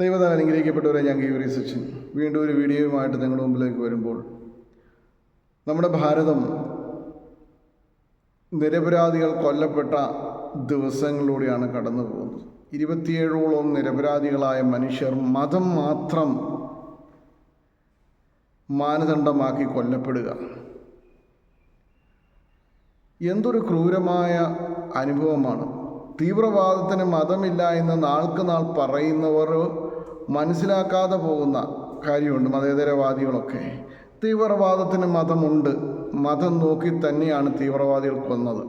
ദൈവത്താൽ അനുഗ്രഹിക്കപ്പെട്ടവരെ ഞാൻ ഗീവറി സച്ചിൻ. വീണ്ടും ഒരു വീഡിയോയുമായിട്ട് നിങ്ങളുടെ മുമ്പിലേക്ക് വരുമ്പോൾ നമ്മുടെ ഭാരതം നിരപരാധികൾ കൊല്ലപ്പെട്ട ദിവസങ്ങളിലൂടെയാണ് കടന്നു പോകുന്നത്. ഇരുപത്തിയേഴോളം നിരപരാധികളായ മനുഷ്യർ മതം മാത്രം മാനദണ്ഡമാക്കി കൊല്ലപ്പെടുക. എന്തൊരു ക്രൂരമായ അനുഭവമാണ്. തീവ്രവാദത്തിന് മതമില്ല എന്ന് നാൾക്ക് നാൾ പറയുന്നവർ മനസ്സിലാക്കാതെ പോകുന്ന കാര്യമുണ്ട് മതേതരവാദികളൊക്കെ. തീവ്രവാദത്തിന് മതമുണ്ട്. മതം നോക്കി തന്നെയാണ് തീവ്രവാദികൾ കൊന്നത്.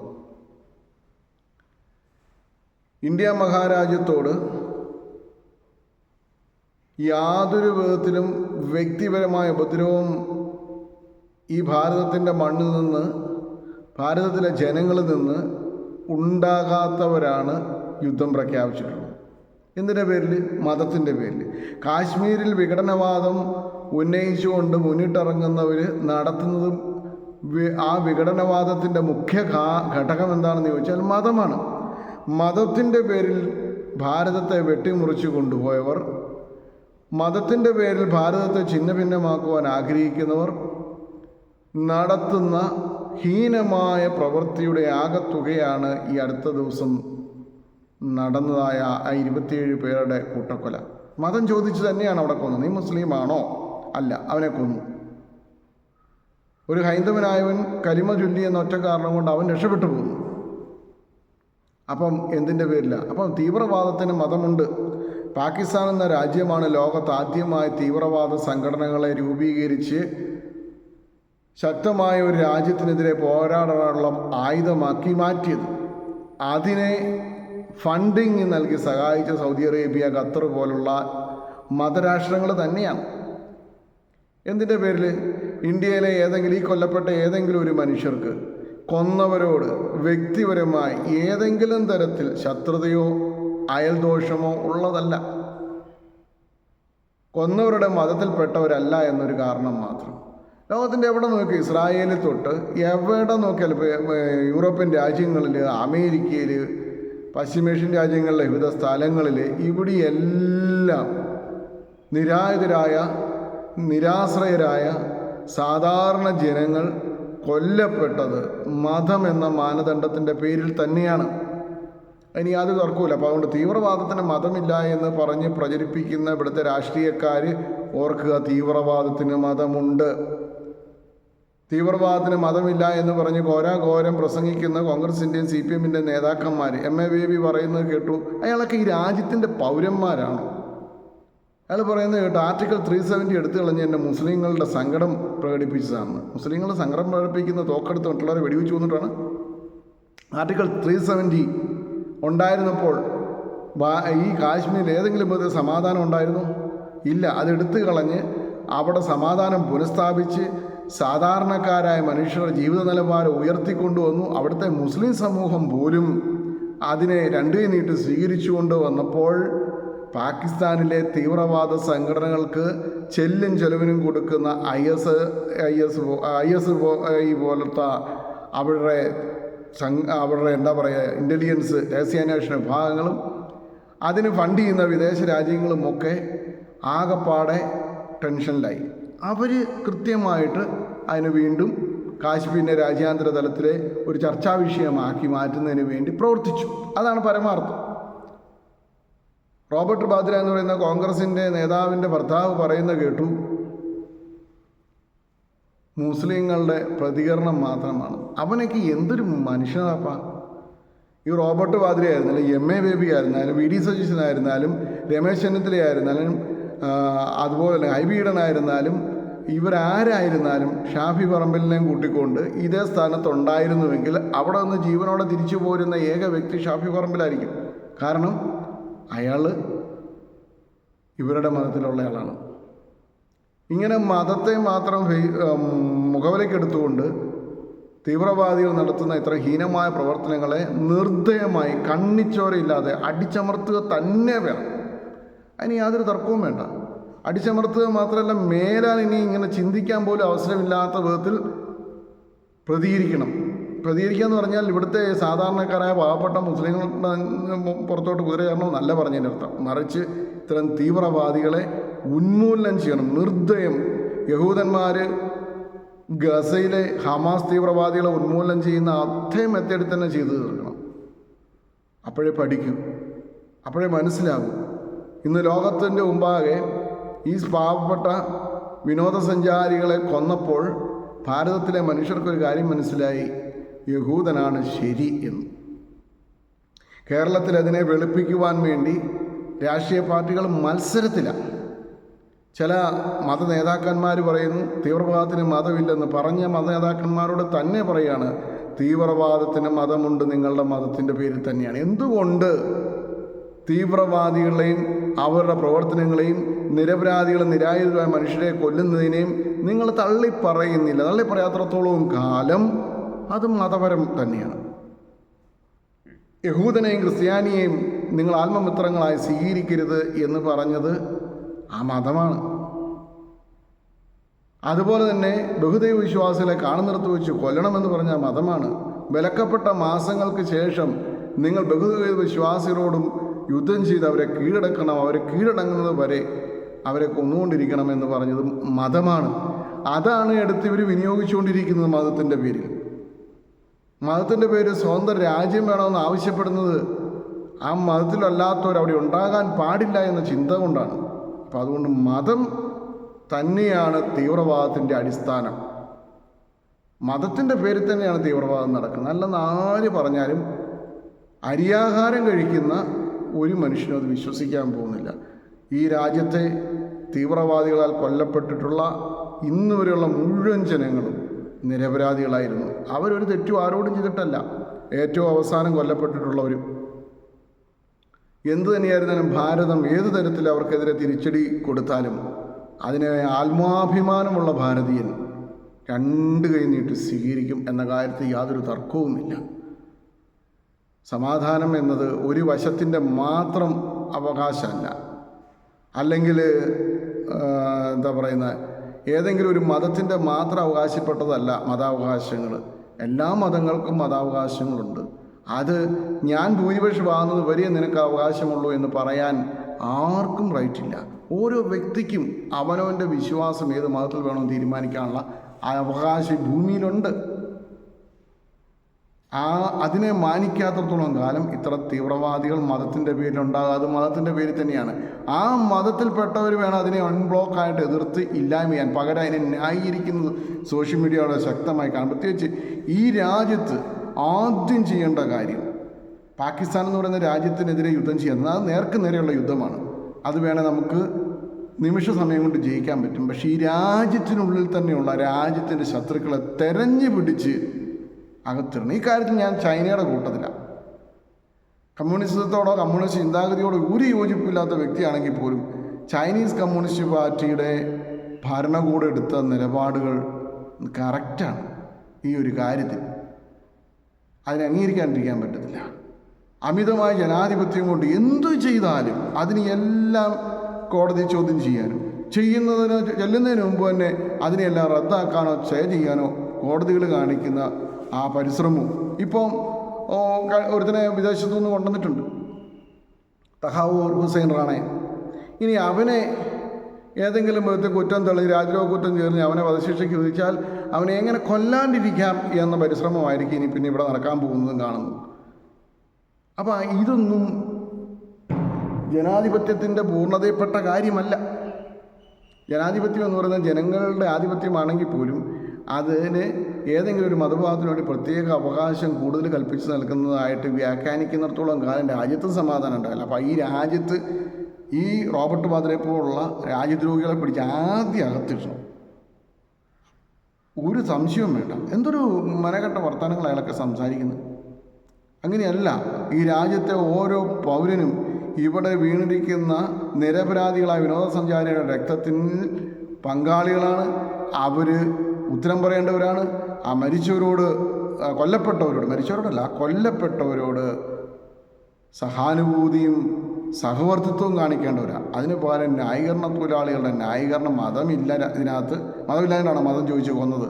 ഇന്ത്യ മഹാരാജ്യത്തോട് യാതൊരു വിധത്തിലും വ്യക്തിപരമായ ഉപദ്രവവും ഈ ഭാരതത്തിന്റെ മണ്ണിൽ നിന്ന് ഭാരതത്തിലെ ജനങ്ങളിൽ നിന്ന് ഉണ്ടാകാത്തവരാണ് യുദ്ധം പ്രഖ്യാപിച്ചിട്ടുള്ളത്. എന്തിന്റെ പേരിൽ? മതത്തിന്റെ പേരിൽ. കാശ്മീരിൽ വിഘടനവാദം ഉന്നയിച്ചുകൊണ്ട് മുന്നിട്ടിറങ്ങുന്നവർ നടത്തുന്നതും ആ വിഘടനവാദത്തിന്റെ മുഖ്യ ഘടകം എന്താണെന്ന് ചോദിച്ചാൽ മതമാണ്. മതത്തിന്റെ പേരിൽ ഭാരതത്തെ വെട്ടിമുറിച്ചു കൊണ്ടുപോയവർ മതത്തിന്റെ പേരിൽ ഭാരതത്തെ ഛിന്ന ഭിന്നമാക്കുവാൻ ആഗ്രഹിക്കുന്നവർ നടത്തുന്ന ഹീനമായ പ്രവൃത്തിയുടെ ആകത്തുകയാണ് ഈ അടുത്ത ദിവസം നടന്നതായ ആ ഇരുപത്തിയേഴ് പേരുടെ കൂട്ടക്കൊല. മതം ചോദിച്ചു തന്നെയാണ് അവിടെ കൊന്നത്. നീ മുസ്ലിമാണോ? അല്ല അവനെ കൊന്നു. ഒരു ഹൈന്ദവനായവൻ കലിമ ചൊല്ലി എന്ന ഒറ്റ കാരണം കൊണ്ട് അവൻ രക്ഷപ്പെട്ടു പോകുന്നു അപ്പം എന്തിന്റെ പേരില്ല അപ്പം തീവ്രവാദത്തിന് മതമുണ്ട്. പാകിസ്ഥാൻ എന്ന രാജ്യമാണ് ലോകത്ത് ആദ്യമായി തീവ്രവാദ സംഘടനകളെ രൂപീകരിച്ച് ശക്തമായ ഒരു രാജ്യത്തിനെതിരെ പോരാടാനുള്ള ആയുധമാക്കി മാറ്റിയത്. അതിനെ ഫണ്ടിങ് നൽകി സഹായിച്ച സൗദി അറേബ്യ ഖത്തർ പോലുള്ള മതരാഷ്ട്രങ്ങൾ തന്നെയാണ്. എന്തിന്റെ പേരിൽ? ഇന്ത്യയിലെ ഏതെങ്കിലും ഈ കൊല്ലപ്പെട്ട ഏതെങ്കിലും ഒരു മനുഷ്യർക്ക് കൊന്നവരോട് വ്യക്തിപരമായി ഏതെങ്കിലും തരത്തിൽ ശത്രുതയോ അയൽദോഷമോ ഉള്ളതല്ല. കൊന്നവരുടെ മതത്തിൽപ്പെട്ടവരല്ല എന്നൊരു കാരണം മാത്രം. ലോകത്തിന്റെ എവിടെ നോക്കി? ഇസ്രായേലിൽ തൊട്ട് എവിടെ നോക്കിയാലും യൂറോപ്യൻ രാജ്യങ്ങളിൽ അമേരിക്കയിൽ പശ്ചിമേഷ്യൻ രാജ്യങ്ങളിലെ വിവിധ സ്ഥലങ്ങളിൽ ഇവിടെയെല്ലാം നിരായുധരായ നിരാശ്രയരായ സാധാരണ ജനങ്ങൾ കൊല്ലപ്പെട്ടത് മതം എന്ന മാനദണ്ഡത്തിന്റെ പേരിൽ തന്നെയാണ്. ഇനി അത് തർക്കമില്ല അപ്പോൾ അതുകൊണ്ട് തീവ്രവാദത്തിന് മതമില്ല എന്ന് പറഞ്ഞ് പ്രചരിപ്പിക്കുന്ന ഇവിടുത്തെ രാഷ്ട്രീയക്കാർ ഓർക്കുക തീവ്രവാദത്തിന് മതമുണ്ട്. തീവ്രവാദത്തിന് മതമില്ല എന്ന് പറഞ്ഞ് ഘോരാഘോരം പ്രസംഗിക്കുന്ന കോൺഗ്രസിന്റെയും സി പി എമ്മിന്റെ നേതാക്കന്മാർ എം. എ. ബേബി പറയുന്നത് കേട്ടു. അയാളൊക്കെ ഈ രാജ്യത്തിന്റെ പൗരന്മാരാണ്? അയാൾ പറയുന്നത് കേട്ടോ. ആർട്ടിക്കിൾ ത്രീ സെവന്റി എടുത്തു കളഞ്ഞ് എന്റെ മുസ്ലിങ്ങളുടെ സങ്കടം പ്രകടിപ്പിച്ചതാണ്. മുസ്ലിങ്ങളുടെ സങ്കടം പ്രകടിപ്പിക്കുന്ന തോക്കെടുത്ത് മറ്റുള്ളവരെ വെടിവെച്ച് വന്നിട്ടാണ് ആർട്ടിക്കിൾ ത്രീ സെവന്റി ഉണ്ടായിരുന്നപ്പോൾ ഈ കാശ്മീരിൽ ഏതെങ്കിലും വിധത്തിൽ സമാധാനം ഉണ്ടായിരുന്നു? ഇല്ല. അത് എടുത്തു കളഞ്ഞ് അവിടെ സമാധാനം പുനഃസ്ഥാപിച്ച് സാധാരണക്കാരായ മനുഷ്യരുടെ ജീവിത നിലവാരം ഉയർത്തിക്കൊണ്ടുവന്നു അവിടുത്തെ മുസ്ലിം സമൂഹം പോലും അതിനെ രണ്ടു നീട്ടി സ്വീകരിച്ചുകൊണ്ട് വന്നപ്പോൾ പാകിസ്ഥാനിലെ തീവ്രവാദ സംഘടനകൾക്ക് ചെല്ലും ചെലവിനും കൊടുക്കുന്ന I S I S I S പോലത്തെ അവരുടെ അവരുടെ എന്താ പറയുക ഇന്റലിജൻസ് രഹസ്യാന്വേഷണ വിഭാഗങ്ങളും അതിന് ഫണ്ട് ചെയ്യുന്ന വിദേശ രാജ്യങ്ങളുമൊക്കെ ആകെപ്പാടെ ടെൻഷനിലായി അവർ കൃത്യമായിട്ട് അതിന് വീണ്ടും കാശ്മീരിനെ രാജ്യാന്തര തലത്തിലെ ഒരു ചർച്ചാ വിഷയമാക്കി മാറ്റുന്നതിന് വേണ്ടി പ്രവർത്തിച്ചു. അതാണ് പരമാർത്ഥം. റോബർട്ട് ബാദ്ര എന്ന് പറയുന്ന കോൺഗ്രസിന്റെ നേതാവിന്റെ ഭർത്താവ് പറയുന്ന കേട്ടു മുസ്ലിങ്ങളുടെ പ്രതികരണം മാത്രമാണ്. അവനൊക്കെ എന്തൊരു മനുഷ്യനാപ്പാ. ഈ റോബർട്ട് ബാദ്ര ആയിരുന്നാലും എം എ ബേബി ആയിരുന്നാലും വി ഡി സതീശൻ ആയിരുന്നാലും രമേശ് ചെന്നിത്തല ആയിരുന്നാലും അതുപോലെ തന്നെ ഹൈബീഡനായിരുന്നാലും ഇവരാരായിരുന്നാലും ഷാഫി പറമ്പലിനെയും കൂട്ടിക്കൊണ്ട് ഇതേ സ്ഥാനത്തുണ്ടായിരുന്നുവെങ്കിൽ അവിടെ നിന്ന് ജീവനോടെ തിരിച്ചു പോരുന്ന ഏക വ്യക്തി ഷാഫി പറമ്പിലായിരിക്കും. കാരണം അയാൾ ഇവരുടെ മതത്തിലുള്ള ആളാണ് ഇങ്ങനെ മതത്തെ മാത്രം മുഖവിലക്കെടുത്തുകൊണ്ട് തീവ്രവാദികൾ നടത്തുന്ന ഇത്ര ഹീനമായ പ്രവർത്തനങ്ങളെ നിർദ്ദയമായി കണ്ണിച്ചോരയില്ലാതെ അടിച്ചമർത്തുക തന്നെ വേണം. അതിന് യാതൊരു തർക്കവും വേണ്ട. അടിച്ചമർത്തുക മാത്രമല്ല മേലാൽ ഇനി ഇങ്ങനെ ചിന്തിക്കാൻ പോലും അവസരമില്ലാത്ത വിധത്തിൽ പ്രതികരിക്കണം. പ്രതികരിക്കുക എന്ന് പറഞ്ഞാൽ ഇവിടുത്തെ സാധാരണക്കാരായ പാവപ്പെട്ട മുസ്ലിങ്ങൾ പുറത്തോട്ട് കുതിര കയറണം നല്ല പറഞ്ഞതിന്റെ അർത്ഥം. മറിച്ച് ഇത്തരം തീവ്രവാദികളെ ഉന്മൂലനം ചെയ്യണം. നിർദ്ദയം. യഹൂദന്മാർ ഗസയിലെ ഹമാസ് തീവ്രവാദികളെ ഉന്മൂലനം ചെയ്യുന്ന അതേ മെത്തേഡിൽ തന്നെ ചെയ്തു തീർക്കണം. അപ്പോഴേ പഠിക്കും. അപ്പോഴേ മനസ്സിലാകൂ. ഇന്ന് ലോകത്തിന്റെ മുമ്പാകെ ഈ പാവപ്പെട്ട വിനോദസഞ്ചാരികളെ കൊന്നപ്പോൾ ഭാരതത്തിലെ മനുഷ്യർക്കൊരു കാര്യം മനസ്സിലായി. യഹൂദനാണ് ശരി എന്ന്. കേരളത്തിൽ അതിനെ വെളുപ്പിക്കുവാൻ വേണ്ടി രാഷ്ട്രീയ പാർട്ടികൾ മത്സരത്തിലാണ് ചില മത നേതാക്കന്മാർ പറയുന്നു തീവ്രവാദത്തിന് മതമില്ലെന്ന് പറഞ്ഞ മത നേതാക്കന്മാരോട് തന്നെ പറയാണ് തീവ്രവാദത്തിന് മതമുണ്ട് നിങ്ങളുടെ മതത്തിന്റെ പേരിൽ തന്നെയാണ്. എന്തുകൊണ്ട്? തീവ്രവാദികളെയും അവരുടെ പ്രവർത്തനങ്ങളെയും നിരപരാധികളും നിരായുധരായ മനുഷ്യരെ കൊല്ലുന്നതിനെയും നിങ്ങൾ തള്ളിപ്പറയുന്നില്ല. തള്ളിപ്പറയാത്രത്തോളവും തള്ളി കാലം അത് മതപരം തന്നെയാണ്. യഹൂദനെയും ക്രിസ്ത്യാനിയെയും നിങ്ങൾ ആത്മമിത്രങ്ങളായി സ്വീകരിക്കരുത് എന്ന് പറഞ്ഞത് ആ മതമാണ്. അതുപോലെ തന്നെ ബഹുദൈവ വിശ്വാസികളെ കാണുന്നിടത്ത് വെച്ച് കൊല്ലണമെന്ന് പറഞ്ഞ മതമാണ്. വിലക്കപ്പെട്ട മാസങ്ങൾക്ക് ശേഷം നിങ്ങൾ ബഹുദൈവ വിശ്വാസികളോടും യുദ്ധം ചെയ്ത് അവരെ കീഴടക്കണം അവരെ കീഴടങ്ങുന്നത് വരെ അവരെ കൊന്നുകൊണ്ടിരിക്കണം എന്ന് പറഞ്ഞത് മതമാണ്. അതാണ് എടുത്ത് ഇവർ വിനിയോഗിച്ചുകൊണ്ടിരിക്കുന്നത് മതത്തിന്റെ പേരിൽ. മതത്തിന്റെ പേര് സ്വന്തം രാജ്യം വേണമെന്ന് ആവശ്യപ്പെടുന്നത് ആ മതത്തിലല്ലാത്തവർ അവിടെ ഉണ്ടാകാൻ പാടില്ല എന്ന ചിന്ത കൊണ്ടാണ്. അപ്പം അതുകൊണ്ട് മതം തന്നെയാണ് തീവ്രവാദത്തിന്റെ അടിസ്ഥാനം. മതത്തിന്റെ പേരിൽ തന്നെയാണ് തീവ്രവാദം നടക്കുന്നത്. അല്ലെന്ന് ആര് പറഞ്ഞാലും അരിയാഹാരം കഴിക്കുന്ന ഒരു മനുഷ്യനും അത് വിശ്വസിക്കാൻ പോകുന്നില്ല. ഈ രാജ്യത്തെ തീവ്രവാദികളാൽ കൊല്ലപ്പെട്ടിട്ടുള്ള ഇന്ന് വരെയുള്ള മുഴുവൻ ജനങ്ങളും നിരപരാധികളായിരുന്നു. അവരൊരു തെറ്റും ആരോടും ചെയ്തിട്ടല്ല. ഏറ്റവും അവസാനം കൊല്ലപ്പെട്ടിട്ടുള്ളവരും. എന്തു തന്നെയായിരുന്നാലും ഭാരതം ഏത് തരത്തിൽ അവർക്കെതിരെ തിരിച്ചടി കൊടുത്താലും അതിനെ ആത്മാഭിമാനമുള്ള ഭാരതീയൻ രണ്ട് കൈ നീട്ടി സ്വീകരിക്കും എന്ന കാര്യത്തിൽ യാതൊരു തർക്കവുമില്ല. സമാധാനം എന്നത് ഒരു വശത്തിന്റെ മാത്രം അവകാശമല്ല. അല്ലെങ്കിൽ എന്താ പറയുന്നത്? ഏതെങ്കിലും ഒരു മതത്തിന്റെ മാത്രം അവകാശപ്പെട്ടതല്ല മതാവകാശങ്ങൾ. എല്ലാ മതങ്ങൾക്കും മതാവകാശങ്ങളുണ്ട്. അത് ഞാൻ ഭൂരിപക്ഷമാകുന്നത് വരെ നിനക്ക് അവകാശമുള്ളൂ എന്ന് പറയാൻ ആർക്കും റൈറ്റില്ല. ഓരോ വ്യക്തിക്കും അവനവന്റെ വിശ്വാസം ഏത് മതത്തിൽ വേണമെന്ന് തീരുമാനിക്കാനുള്ള അവകാശം ഭൂമിയിലുണ്ട്. ആ അതിനെ മാനിക്കാത്തടത്തോളം കാലം ഇത്ര തീവ്രവാദികൾ മതത്തിന്റെ പേരിലുണ്ടാകുക അത് മതത്തിന്റെ പേരിൽ തന്നെയാണ്. ആ മതത്തിൽപ്പെട്ടവർ വേണം അതിനെ അൺബ്ലോക്ക് ആയിട്ട് എതിർത്ത് ഇല്ലായ്മ ചെയ്യാൻ. പകരം അതിനെ ന്യായീകരിക്കുന്നത് സോഷ്യൽ മീഡിയയുടെ ശക്തമായി കാണും. പ്രത്യേകിച്ച് ഈ രാജ്യത്ത് ആദ്യം ചെയ്യേണ്ട കാര്യം പാകിസ്ഥാൻ എന്ന് പറയുന്ന രാജ്യത്തിനെതിരെ യുദ്ധം ചെയ്യുന്നത്. അത് നേർക്ക് നേരെയുള്ള യുദ്ധമാണ്. അത് വേണേൽ നമുക്ക് നിമിഷ സമയം കൊണ്ട് ജയിക്കാൻ പറ്റും. പക്ഷേ ഈ രാജ്യത്തിനുള്ളിൽ തന്നെയുള്ള രാജ്യത്തിന്റെ ശത്രുക്കളെ തെരഞ്ഞു പിടിച്ച് അകത്തിടണം ഈ കാര്യത്തിൽ ഞാൻ ചൈനയുടെ കൂട്ടത്തിലാണ് കമ്മ്യൂണിസത്തോടോ കമ്മ്യൂണിസ്റ്റ് ചിന്താഗതിയോടോ ഒരു യോജിപ്പില്ലാത്ത വ്യക്തിയാണെങ്കിൽ പോലും ചൈനീസ് കമ്മ്യൂണിസ്റ്റ് പാർട്ടിയുടെ ഭരണകൂടം എടുത്ത നിലപാടുകൾ കറക്റ്റാണ് ഈ ഒരു കാര്യത്തിൽ. അതിനെ അംഗീകരിക്കാണ്ടിരിക്കാൻ പറ്റത്തില്ല. അമിതമായ ജനാധിപത്യം കൊണ്ട് എന്തു ചെയ്താലും അതിന് എല്ലാം കോടതി ചോദ്യം ചെയ്യാനും ചെയ്യുന്നതിന് ചെല്ലുന്നതിന് മുമ്പ് തന്നെ അതിനെല്ലാം റദ്ദാക്കാനോ സ്റ്റേ ചെയ്യാനോ കോടതികൾ കാണിക്കുന്ന ആ പരിശ്രമവും. ഇപ്പം ഒരുത്തിനെ വിദേശത്തു നിന്ന് കൊണ്ടുവന്നിട്ടുണ്ട്. തഹാവൂർ ഹുസൈൻ റാണെ. ഇനി അവനെ ഏതെങ്കിലും വിധത്തിൽ കുറ്റം തള്ളി രാജ്യദ്രോഹ കുറ്റം ചേർന്ന് അവനെ വധശിക്ഷയ്ക്ക് വിധിച്ചാൽ അവനെ എങ്ങനെ കൊല്ലാണ്ടിരിക്കാം എന്ന പരിശ്രമമായിരിക്കും ഇനി പിന്നെ ഇവിടെ നടക്കാൻ പോകുന്നതും കാണുന്നു അപ്പോൾ ഇതൊന്നും ജനാധിപത്യത്തിന്റെ പൂർണതയിൽപ്പെട്ട കാര്യമല്ല. ജനാധിപത്യം എന്ന് പറയുന്നത് ജനങ്ങളുടെ ആധിപത്യമാണെങ്കിൽ പോലും അതിന് ഏതെങ്കിലും ഒരു മതവിഭാഗത്തിന് വേണ്ടി പ്രത്യേക അവകാശം കൂടുതൽ കൽപ്പിച്ച് നൽകുന്നതായിട്ട് വ്യാഖ്യാനിക്കുന്നിടത്തോളം കാലം രാജ്യത്ത് സമാധാനം ഉണ്ടാവില്ല. അപ്പോൾ ഈ രാജ്യത്ത് ഈ റോബർട്ട് വാദ്രയെ പോലുള്ള രാജ്യദ്രോഹികളെ പിടിച്ച് ആദ്യം അകത്തിടണം. ഒരു സംശയവും വേണ്ട. എന്തൊരു മനഘട്ട വർത്തമാനങ്ങൾ അയാളൊക്കെ സംസാരിക്കുന്നത്. അങ്ങനെയല്ല ഈ രാജ്യത്തെ ഓരോ പൗരനും ഇവിടെ വീണിരിക്കുന്ന നിരപരാധികളായ വിനോദസഞ്ചാരികളുടെ രക്തത്തിൽ പങ്കാളികളാണ്. അവർ ഉത്തരം പറയേണ്ടവരാണ്. ആ മരിച്ചവരോട് കൊല്ലപ്പെട്ടവരോട് മരിച്ചവരോടല്ല കൊല്ലപ്പെട്ടവരോട് സഹാനുഭൂതിയും സഹവർത്തിത്വവും കാണിക്കേണ്ടവരാണ് അതിന് പകരം ന്യായീകരണ തൊഴിലാളികളുടെ ന്യായീകരണം മതമില്ല ഇതിനകത്ത്. മതമില്ലാണ്ടാണ് മതം ചോദിച്ചു കൊന്നത്?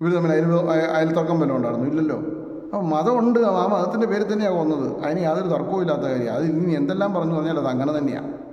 ഇവർ തമ്മിൽ അയൽ അയ- അയൽത്തർക്കം വല്ലതും ഉണ്ടായിരുന്നു? ഇല്ലല്ലോ. അപ്പോൾ മതമുണ്ട്. ആ മതത്തിന്റെ പേരിൽ തന്നെയാണ് കൊന്നത്. അതിന് യാതൊരു തർക്കവും ഇല്ലാത്ത കാര്യം. അത് ഇനി എന്തെല്ലാം പറഞ്ഞു പറഞ്ഞാൽ അത് അങ്ങനെ തന്നെയാണ്